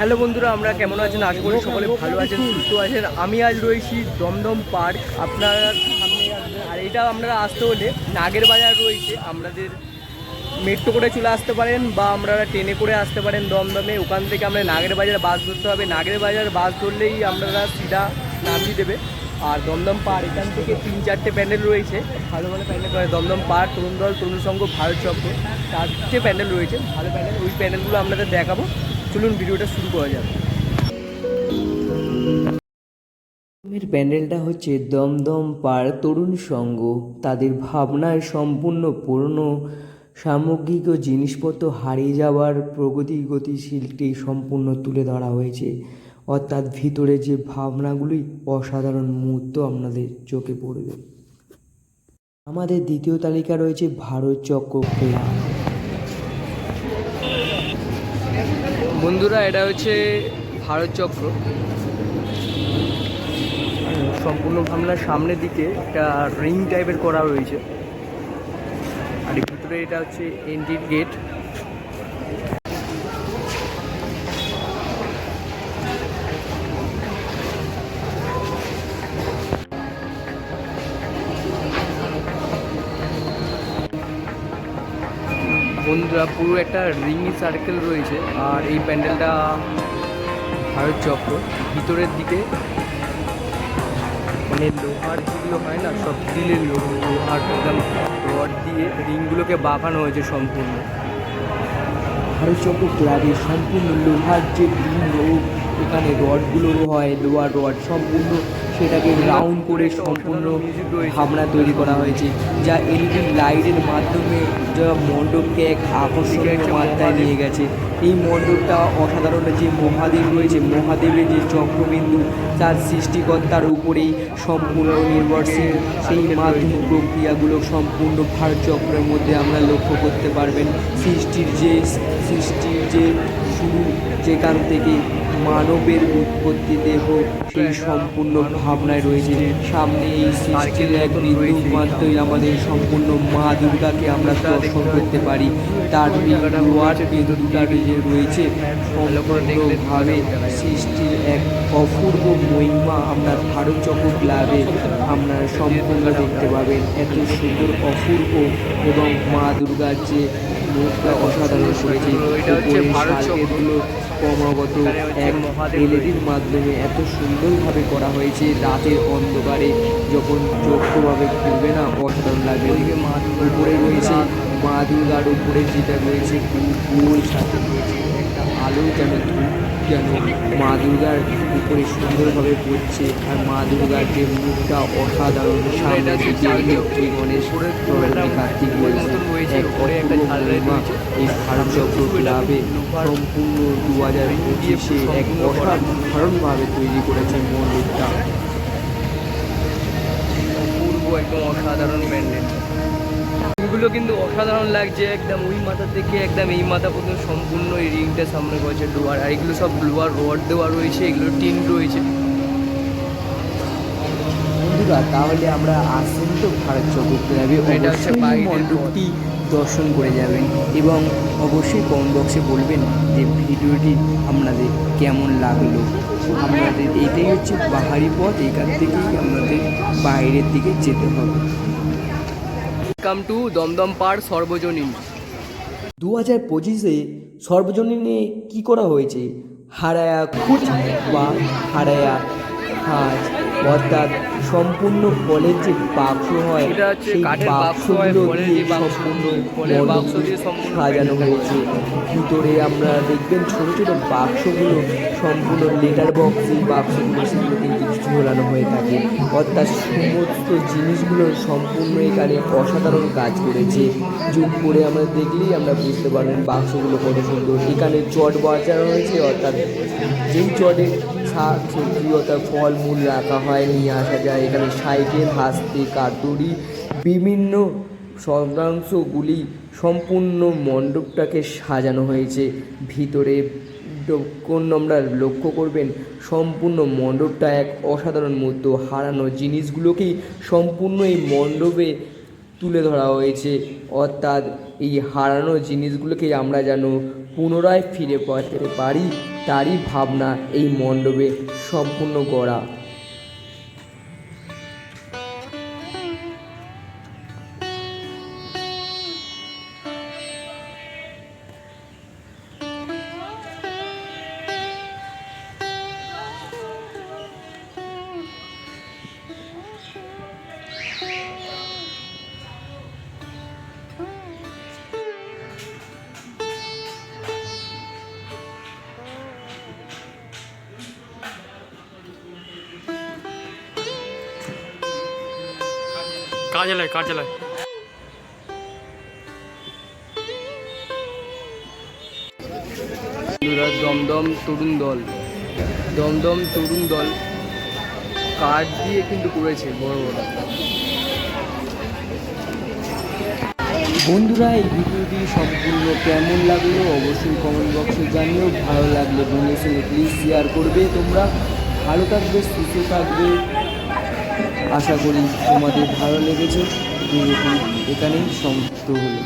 Hello বন্ধুরা, আমরা কেমন আছেন? আশা করি সকলে ভালো আছেন, সুস্থ আছেন। আমি আজ রয়েছি দমদম পার্ক। আপনারা সামনে আর এটা আপনারা আসতে হলে নাগের বাজার রয়েছে। আপনাদের মেট্রো করে চলে আসতে পারেন বা আপনারা ট্রেনে করে আসতে পারেন দমদমে। ওখান থেকে আমরা নাগের বাজার বাস ধরতে হবে। নাগের বাজার বাস ধরলেই আপনারা সিধা নামিয়ে দেবে। আর দমদম পার্ক, এখান থেকে তিন চারটে প্যান্ডেল রয়েছে। ভালো ভালো প্যান্ডেল করে দমদম পার্ক, তরুণ দল, তরুণ সংঘ, ভারত চক্র, চারটে প্যান্ডেল রয়েছে। ভালো প্যান্ডেল, ওই প্যান্ডেলগুলো আপনাদের দেখাবো। চলুন ভিডিওটা শুরু করা যাক। প্যান্ডেলটা হচ্ছে দমদম পার তরুণ সংঘ। তাদের ভাবনায় সম্পূর্ণ পুরনো। সামগ্রিক ও জিনিসপত্র হারিয়ে যাওয়ার প্রগতি গতিশীলটি সম্পূর্ণ তুলে ধরা হয়েছে। অর্থাৎ ভিতরে যে ভাবনাগুলি অসাধারণ মুহূর্ত আপনাদের চোখে পড়বে। আমাদের দ্বিতীয় তালিকা রয়েছে ভারত চক্র ক্লাব বন্ধুরা, এটা হচ্ছে ভারত চক্র। সম্পূর্ণ ভাবনার সামনের দিকে একটা রিং টাইপের করা রয়েছে। আর ভিতরে এটা হচ্ছে এন্ট্রির গেট বন্ধুরা, পুরো একটা রিং সার্কেল রয়েছে। আর এই প্যান্ডেলটা ভারত চক্র। ভিতরের দিকে মানে লোহার যেগুলো হয় না, সব স্টিলের লোহার একদম রড দিয়ে রিংগুলোকে বাঁকানো হয়েছে সম্পূর্ণ। ভারত চক্র ক্লাবে সম্পূর্ণ লোহার যে রিং ও এখানে রডগুলো হয় লোয়ার রড সম্পূর্ণ সেটাকে রাউন্ড করে সম্পূর্ণ ভাবনা তৈরি করা হয়েছে যা এলইডি লাইটের মাধ্যমে যা মণ্ডপকে এক আকর্ষণীয় মাত্রায় নিয়ে গেছে। এই মণ্ডপটা অসাধারণ যে মহাদেব রয়েছে মহাদেবের যে চক্রবিন্দু তার সৃষ্টিকর্তার উপরেই সম্পূর্ণ নির্ভরশীল। সেই মাধ্যম প্রক্রিয়াগুলো সম্পূর্ণ ভারত চক্রের মধ্যে আমরা লক্ষ্য করতে পারবেন। সৃষ্টির যে সৃষ্টির যে শুরু যেখান থেকে মানবের উৎপত্তি দেহ সেই সম্পূর্ণ ভাবনায় রয়েছে সামনে এই সৃষ্টির এক বিন্দু মাত্রই আমাদের সম্পূর্ণ মা দুর্গাকে আমরা দর্শন করতে পারি তার বিন্দুটা যে রয়েছে, সম্পূর্ণভাবে সৃষ্টির এক অপূর্ব মহিমা আমরা ভারত চক্র ক্লাবে আমরা সম্পূর্ণ দেখতে পাবেন এত সুন্দর, অপূর্ব এবং মা দুর্গার যে মুখটা অসাধারণ করেছে। ক্রমাগত এক এলইডির মাধ্যমে এত সুন্দরভাবে করা হয়েছে রাতের অন্ধকারে যখন চোখভাবে খুলবে না অসাধারণ লাগবে। এদিকে মা উপরে রয়েছে মা দুর্গার উপরে যেটা রয়েছে গোল সাথে রয়েছে আলো যেন যেন মা দুর্গার উপরে সুন্দরভাবে পড়ছে আর মা দুর্গার যে মুখটা অসাধারণ সামনে দিকে গণেশ কার্তিক রয়েছে এক অপূর্ব মহিমা এই ভারত চক্র ক্লাবে সম্পূর্ণ দু হাজার পঁচিশে এক অসাধারণভাবে তৈরি করেছে মন্দিরটা। অপূর্ব একদম অসাধারণ প্যান্ডেল এগুলো কিন্তু অসাধারণ লাগছে একদম ওই মাথা থেকে একদম এই মাথা পর্যন্ত সম্পূর্ণ এই রিংটা সামনে করেছে ডোয়ার আর এগুলো সব লোহার রড দেওয়া রয়েছে এগুলো টিন রয়েছে। বন্ধুরা তাহলে আমরা আসুন তো ভারত ক্লাবে এটা হচ্ছে মণ্ডপটি দর্শন করে যাবেন এবং অবশ্যই কমেন্ট বক্সে বলবেন যে ভিডিওটি আপনাদের কেমন লাগল। আপনাদের এটাই হচ্ছে পাহাড়ি পথ এখান থেকেই আপনাদের বাইরের দিকে যেতে হবে। ওয়েলকাম টু দমদম পার সর্বজনীন দু হাজার পঁচিশে সর্বজনীনে কী করা হয়েছে? হারায়া খুঁজ বা হারায়া হাজ অর্থাৎ সম্পূর্ণ ফলের যে বাক্স হয় সেই বাক্স বাক্সগুলো দিয়ে সম্পূর্ণ সাজানো হয়েছে। ভিতরে আমরা দেখবেন ছোট ছোট বাক্সগুলো সম্পূর্ণ লেটার বক্স এই বাক্সগুলো সেগুলো কিন্তু ঝোলানো হয়ে থাকে। অর্থাৎ সমস্ত জিনিসগুলো সম্পূর্ণ এখানে অসাধারণ কাজ করেছে। জুম করে আমরা দেখলেই আমরা বুঝতে পারবেন বাক্সগুলো কত সুন্দর। এখানে চট বাজানো হয়েছে অর্থাৎ যেই চটে শাক সবজি অর্থাৎ ফলমূল রাখা হয় নিয়ে আসা যায়। এখানে সাইকেল, হাসতে, কাতুরি, বিভিন্ন যন্ত্রাংশগুলি সম্পূর্ণ মণ্ডপটাকে সাজানো হয়েছে। ভিতরে যখন আমরা লক্ষ্য করবেন, সম্পূর্ণ মণ্ডপটা এক অসাধারণ মুহূর্ত হারানো জিনিসগুলোকেই সম্পূর্ণ এই মণ্ডপে তুলে ধরা হয়েছে। অর্থাৎ এই হারানো জিনিসগুলোকে আমরা যেন পুনরায় ফিরে পেতে পারি, তারই ভাবনা এই মণ্ডপে সম্পূর্ণ করা। কাজ কাজ বন্ধুরা, দমদম তরুণ দল। দমদম তরুণ দল কার্ড দিয়ে কিন্তু করেছে বড় বড়। বন্ধুরা, এই ভিডিওটি সম্পূর্ণ কেমন লাগল অবশ্যই কমেন্ট বক্সে জানিও। ভালো লাগলে বন্ধুদের সঙ্গে প্লিজ শেয়ার করবে তোমরা। ভালো থাকবে, সুস্থ থাকবে। আশা করি তোমাদের ভালো লেগেছে। এখানেই সমস্ত হলো।